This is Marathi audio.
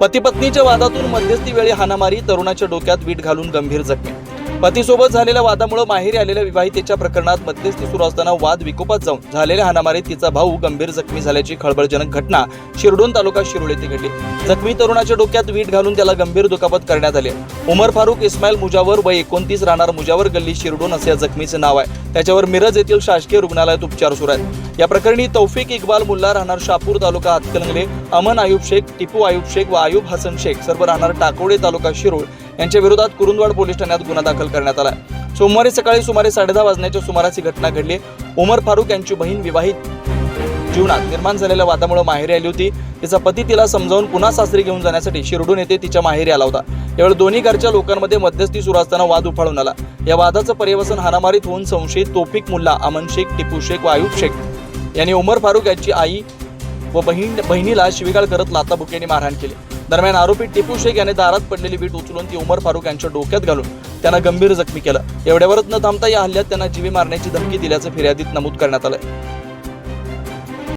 पती पत्नीच्या वादातून मध्यस्थी वेळी हाणामारी तरुणाच्या डोक्यात वीट घालून गंभीर जखमी पतीसोबत झालेल्या वादामुळे माहेरी आलेल्या विवाहितेच्या प्रकरणात मध्यस्थी सुरू असताना वाद विकोपात जाऊन झालेल्या हाणामारीत तिचा भाऊ गंभीर जखमी झाल्याची खळबळजनक घटना शिरडोन तालुका शिरोळ येथे घडली. जखमी तरुणाच्या डोक्यात वीट घालून त्याला गंभीर दुखापत करण्यात आली. उमर फारुक इस्माईल मुजावर व एकोणतीस राहणार मुजावर गल्ली शिरडोन असे या जखमीचे नाव आहे. त्याच्यावर मिरज येथील शासकीय रुग्णालयात उपचार सुरू आहेत. या प्रकरणी तौफिक इक्बाल मुल्ला राहणार शापूर तालुका हातकलंगले अमन आयुब शेख टिपू आयुब शेख व आयुब हसन शेख सर्व राहणार टाकोडे तालुका शिरोळ. यांच्या विरोधात कुरुंदवाड पोलीस ठाण्यात गुन्हा दाखल करण्यात आला सोमवारी सकाळी सुमारे साडेदहा वाजण्याच्या सुमारास ही घटना घडली. उमर फारूक यांची बहीण विवाहित जीवनात निर्माण झालेल्या वादामुळे माहेरी आली होती. तिचा पती तिला समजावून पुन्हा सासरी घेऊन जाण्यासाठी शिरडून येथे तिच्या माहेरी आला होता. यावेळी दोन्ही घरच्या लोकांमध्ये मध्यस्थी सुरू असताना वाद उफाळून आला. या वादाचं पर्यवसन हानामारीत होऊन संशयित तोफिक मुल्ला अमन शेख टिपू शेख व आयुब शेख यांनी उमर फारूक यांची आई व बहीण बहिणीला शिवीगाळ करत लाताबुक्याने मारहाण केली. दरम्यान आरोपी टिपू शेख याने दारात पडलेली वीट उचलून ती उमर फारूक यांच्या डोक्यात घालून त्यांना गंभीर जखमी केलं. एवढ्यावरच न थांबता या हल्ल्यात त्यांना जीवे मारण्याची धमकी दिल्याचं फिर्यादीत नमूद करण्यात आलं